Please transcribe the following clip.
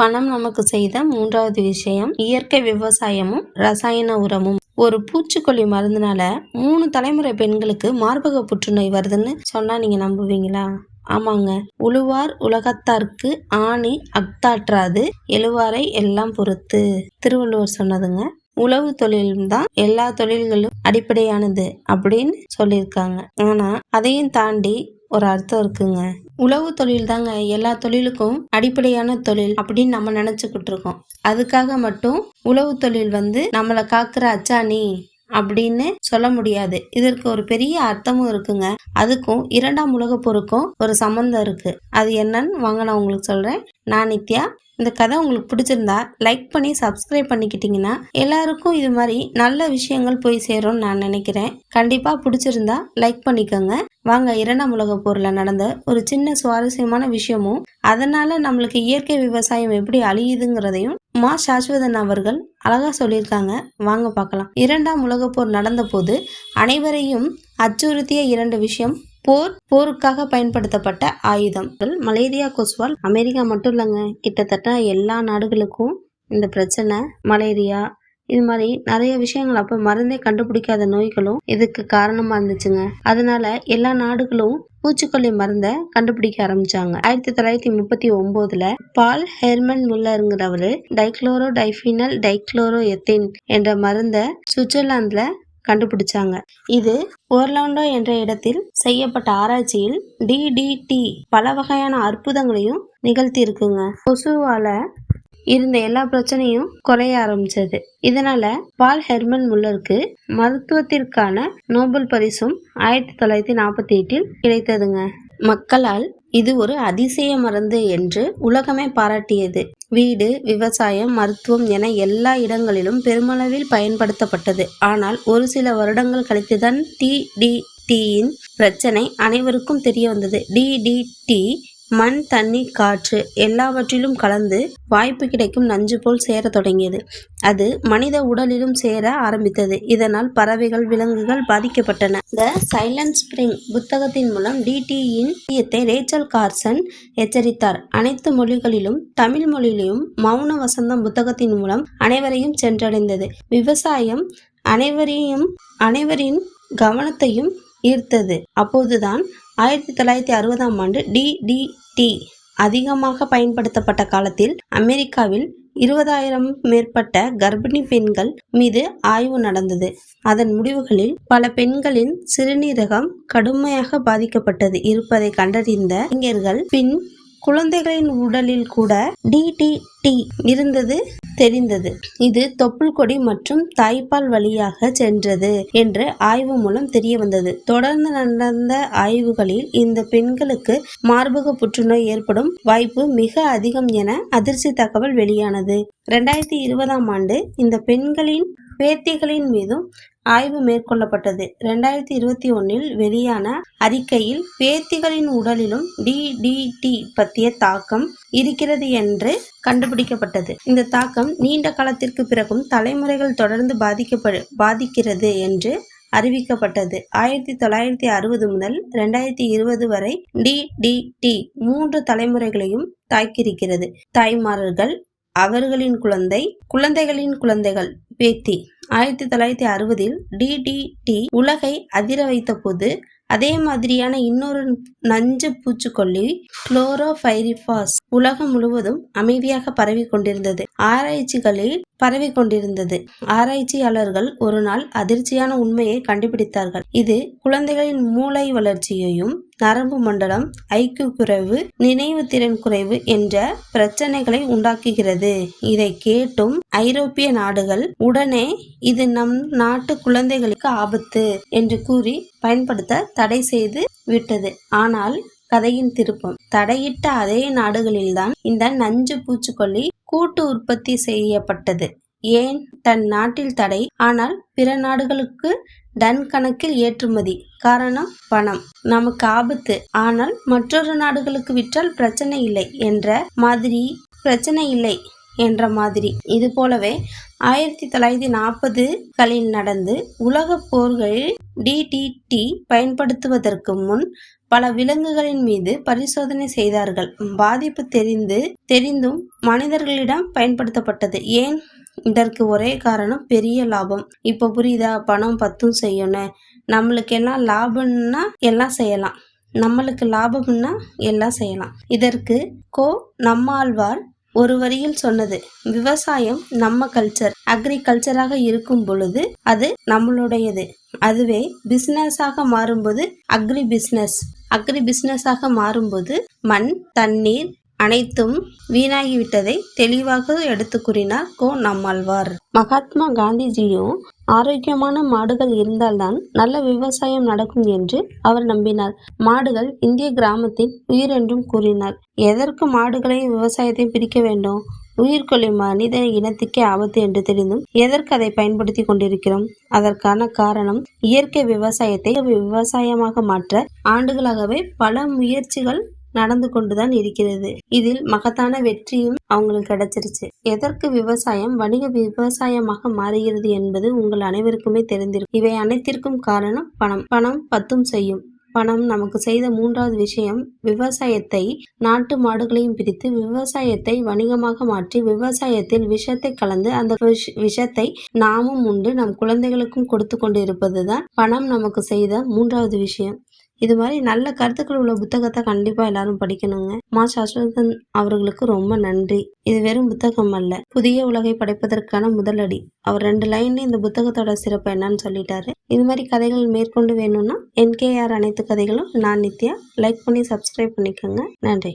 பணம் நமக்கு செய்த மூன்றாவது விஷயம் இயற்கை விவசாயமும் ரசாயன உரமும். ஒரு பூச்சிக்கொல்லி மருந்துனால மூணு தலைமுறை பெண்களுக்கு மார்பக புற்றுநோய் வருதுன்னு சொன்னா நீங்க நம்புவீங்களா? ஆமாங்க. உழுவார் உலகத்தார்க்கு ஆணி அக்தாற்றாது எழுவாரை எல்லாம் பொறுத்து. திருவள்ளுவர் சொன்னதுங்க உழவு தொழில்தான் எல்லா தொழில்களும் அடிப்படையானது அப்படின்னு சொல்லியிருக்காங்க. ஆனா அதையும் தாண்டி ஒரு அர்த்தம் இருக்குங்க. உழவு தொழில் தாங்க எல்லா தொழிலுக்கும் அடிப்படையான தொழில் அப்படின்னு நம்ம நினச்சிக்கிட்டு இருக்கோம். அதுக்காக மட்டும் உழவு தொழில் வந்து நம்மளை காக்கிற அச்சாணி அப்படின்னு சொல்ல முடியாது. இதற்கு ஒரு பெரிய அர்த்தமும் இருக்குங்க. அதுக்கும் இரண்டாம் உலகப் போருக்கும் ஒரு சம்மந்தம் இருக்கு. அது என்னன்னு வாங்க நான் உங்களுக்கு சொல்றேன். நான் நித்யா. இந்த கதை உங்களுக்கு பிடிச்சிருந்தா லைக் பண்ணி சப்ஸ்கிரைப் பண்ணிக்கிட்டீங்கன்னா எல்லாருக்கும் இது மாதிரி நல்ல விஷயங்கள் போய் சேரும்னு நான் நினைக்கிறேன். கண்டிப்பா பிடிச்சிருந்தா லைக் பண்ணிக்கோங்க. வாங்க இரண்டாம் உலக போர்ல நடந்த ஒரு சின்ன சுவாரஸ்யமான விஷயமும் அதனால நம்மளுக்கு இயற்கை விவசாயம் எப்படி அழியுதுங்கிறதையும் மா சாஸ்வதன் அவர்கள் அழகா சொல்லியிருக்காங்க. வாங்க பார்க்கலாம். இரண்டாம் உலக போர் நடந்த போது அனைவரையும் அச்சுறுத்திய இரண்டு விஷயம் போர் போருக்காக பயன்படுத்தப்பட்ட ஆயுதம். மலேரியா கொசுவால் அமெரிக்கா மட்டும் இல்லைங்க. கிட்டத்தட்ட எல்லா நாடுகளுக்கும் இந்த பிரச்சனை மலேரியா இது மாதிரி நிறைய விஷயங்கள் அப்ப மருந்தே கண்டுபிடிக்காத நோய்களும் இதுக்கு காரணமா இருந்துச்சுங்க. அதனால எல்லா நாடுகளும் பூச்சிக்கொல்லி மருந்தை கண்டுபிடிக்க ஆரம்பிச்சாங்க. ஆயிரத்தி தொள்ளாயிரத்தி முப்பத்தி ஒன்பதுல பால் ஹெர்மன் முல்லருங்கிறவரு டைக்ளோரோ டைஃபினல் டைக்ளோரோ எத்தின் என்ற மருந்தை சுவிட்சர்லாந்துல கண்டுபிடிச்சாங்க. இது ஓர்லாண்டோ என்ற இடத்தில் செய்யப்பட்ட ஆராய்ச்சியில் டிடிடி பல வகையான அற்புதங்களையும் நிகழ்த்தி இருக்குங்க கொசுவால இருந்த எல்லா பிரச்சனையும் குறைய ஆரம்பிச்சது. இதனால பால் ஹெர்மன் முல்லருக்கு மருத்துவத்திற்கான நோபல் பரிசும் ஆயிரத்தி தொள்ளாயிரத்தி நாற்பத்தி எட்டில் கிடைத்ததுங்க. மக்களால் இது ஒரு அதிசய மருந்து என்று உலகமே பாராட்டியது. வீடு விவசாயம் மருத்துவம் என எல்லா இடங்களிலும் பெருமளவில் பயன்படுத்தப்பட்டது. ஆனால் ஒரு சில வருடங்கள் கழித்துதான் டிடிடியின் பிரச்சனை அனைவருக்கும் தெரிய வந்தது. டிடிடி மண் தண்ணி காற்று எல்லாவற்றிலும் கலந்து வாய்ப்பு கிடைக்கும் நஞ்சு போல் சேர தொடங்கியது. அது மனித உடலிலும் சேர ஆரம்பித்தது. இதனால் பறவைகள் விலங்குகள் பாதிக்கப்பட்டன. த சைலண்ட் ஸ்பிரிங் புத்தகத்தின் மூலம் டிடியின் முக்கியத்தை ரேச்சல் கார்சன் எச்சரித்தார். அனைத்து மொழிகளிலும் தமிழ் மொழியிலும் மௌன வசந்தம் புத்தகத்தின் மூலம் அனைவரையும் சென்றடைந்தது. விவசாயம் அனைவரையும் அனைவரின் கவனத்தையும் ஈர்த்தது. அப்போதுதான் ஆயிரத்தி தொள்ளாயிரத்தி அறுபதாம் ஆண்டு டிடிடி அதிகமாக பயன்படுத்தப்பட்ட காலத்தில் அமெரிக்காவில் இருபதாயிரம் மேற்பட்ட கர்ப்பிணி பெண்கள் மீது ஆய்வு நடந்தது. அதன் முடிவுகளில் பல பெண்களின் சிறுநீரகம் கடுமையாக பாதிக்கப்பட்டது. இருப்பதை கண்டறிந்த அறிஞர்கள் பின் குழந்தைகளின் உடலில் கூட டிடிடி இருந்தது தெரிந்தது. இது தொப்புள் கொடி மற்றும் தாய்ப்பால் வழியாக சென்றது என்று ஆய்வு மூலம் தெரிய வந்தது. தொடர்ந்து நடந்த ஆய்வுகளில் இந்த பெண்களுக்கு மார்பக புற்றுநோய் ஏற்படும் வாய்ப்பு மிக அதிகம் என அதிர்ச்சி தகவல் வெளியானது. ரெண்டாயிரத்தி இருபதாம் ஆண்டு இந்த பெண்களின் பேத்திகளின் மீதும் ஆய்வு மேற்கொள்ளப்பட்டது. ரெண்டாயிரத்தி இருபத்தி ஒன்னில் வெளியான அறிக்கையில் பேத்திகளின் உடலிலும் டிடிடி பற்றிய தாக்கம் இருக்கிறது என்று கண்டுபிடிக்கப்பட்டது. இந்த தாக்கம் நீண்ட காலத்திற்கு பிறகும் தலைமுறைகள் தொடர்ந்து பாதிக்கப்படு பாதிக்கிறது என்று அறிவிக்கப்பட்டது. ஆயிரத்தி தொள்ளாயிரத்தி அறுபது முதல் ரெண்டாயிரத்தி இருபது வரை டிடிடி மூன்று தலைமுறைகளையும் தாக்கியிருக்கிறது. தாய்மார்கள் அவர்களின் குழந்தை குழந்தைகளின் குழந்தைகள் பேத்தி. ஆயிரத்தி தொள்ளாயிரத்தி அறுபதில் டிடிடி உலகை அதிர வைத்த போது அதே மாதிரியான இன்னொரு நஞ்சு பூச்சிக்கொல்லி குளோரோபைரிஃபாஸ் உலகம் முழுவதும் அமைதியாக பரவி கொண்டிருந்தது. ஆராய்ச்சிகளில் பரவி கொண்டிருந்தது. ஆராய்ச்சியாளர்கள் ஒரு நாள் அதிர்ச்சியான உண்மையை கண்டுபிடித்தார்கள். இது குழந்தைகளின் மூளை வளர்ச்சியையும் நரம்பு மண்டலம் ஐக்கிய குறைவு நினைவு திறன் குறைவு என்ற பிரச்சனைகளை உண்டாக்குகிறது. இதை கேட்டும் ஐரோப்பிய நாடுகள் உடனே இது நம் நாட்டு குழந்தைகளுக்கு ஆபத்து என்று கூறி பயன்படுத்த தடை செய்து விட்டது. ஆனால் கதையின் திருப்பம். தடையிட்ட அதே நாடுகளில்தான் இந்த நஞ்சு பூச்சிக்கொல்லி கூட்டு உற்பத்தி செய்யப்பட்டது. ஏன்? தன் நாட்டில் தடை. ஆனால் பிற நாடுகளுக்கு டன் கணக்கில் ஏற்றுமதி. காரணம் பணம். நமக்கு ஆபத்து. ஆனால் மற்றொரு நாடுகளுக்கு விற்றால் பிரச்சனை இல்லை என்ற மாதிரி பிரச்சனை இல்லை. என்ற மாதிரி. இது போலவே ஆயிரத்தி தொள்ளாயிரத்தி நாற்பதுகளில் நடந்து உலக போர்களில் டிடிடி பயன்படுத்துவதற்கு முன் பல விலங்குகளின் மீது பரிசோதனை செய்தார்கள். பாதிப்பு தெரிந்து தெரிந்தும் மனிதர்களிடம் பயன்படுத்தப்பட்டது. ஏன்? இதற்கு ஒரே காரணம் பெரிய லாபம். இப்போ புரியுதா? பணம் பத்தும் செய்யணும் நம்மளுக்கு எல்லாம் லாபம்னா எல்லாம் செய்யலாம். நம்மளுக்கு லாபம்னா எல்லாம் செய்யலாம். இதற்கு கோ நம்மாழ்வார் ஒரு வரியில் சொன்னது விவசாயம் நம்ம கல்ச்சர் அக்ரிகல்ச்சராக இருக்கும் பொழுது அது நம்மளுடையது. அதுவே பிசினஸாக மாறும்போது அக்ரி பிசினஸ் அக்ரி பிசினஸாக மாறும்போது மண் தண்ணீர் அனைத்தும் வீணாகிவிட்டதை தெளிவாக எடுத்து கூறினார் கோ நம்மாழ்வார். மகாத்மா காந்திஜியும் ஆரோக்கியமான மாடுகள் இருந்தால்தான் நல்ல விவசாயம் நடக்கும் என்று அவர் நம்பினார். மாடுகள் இந்திய கிராமத்தின் உயிர் என்றும் கூறினார். எதற்கு மாடுகளையும் விவசாயத்தையும் பிரிக்க வேண்டும்? உயிர்கொல்லி மனித இனத்துக்கே ஆபத்து என்று தெரிந்தும் எதற்கு அதை பயன்படுத்தி கொண்டிருக்கிறோம்? அதற்கான காரணம் இயற்கை விவசாயத்தை விவசாயமாக மாற்ற ஆண்டுகளாகவே பல முயற்சிகள் நடந்து கொண்டுதான் இருக்கிறது. இதில் மகத்தான வெற்றியும் அவங்களுக்கு கிடைச்சிருச்சு. எதற்கு விவசாயம்? வணிக விவசாயமாக மாறுகிறது என்பது உங்கள் அனைவருக்குமே தெரிந்திருக்கும். இவை அனைத்திற்கும் காரணம் பணம். பணம் பத்தும் செய்யும். பணம் நமக்கு செய்த மூன்றாவது விஷயம் விவசாயத்தை நாட்டு மாடுகளையும் பிரித்து விவசாயத்தை வணிகமாக மாற்றி விவசாயத்தில் விஷத்தை கலந்து அந்த விஷ- விஷத்தை நாமும் உண்டு. நம் குழந்தைகளுக்கும் கொடுத்து கொண்டு இருப்பதுதான் பணம் நமக்கு செய்த மூன்றாவது விஷயம். இது மாதிரி நல்ல கருத்துக்கள் உள்ள புத்தகத்தை கண்டிப்பா எல்லாரும் படிக்கணுங்க. மா. சஸ்வதன் அவர்களுக்கு ரொம்ப நன்றி. இது வெறும் புத்தகம் அல்ல. புதிய உலகை படைப்பதற்கான முதலடி அவர் ரெண்டு லைன்ல இந்த புத்தகத்தோட சிறப்பு என்னன்னு சொல்லிட்டாரு. இது மாதிரி கதைகள் மேற்கொண்டு வேணும்னா என்கேஆர் அனைத்து கதைகளும் நான் நித்யா. லைக் பண்ணி சப்ஸ்கிரைப் பண்ணிக்கோங்க. நன்றி.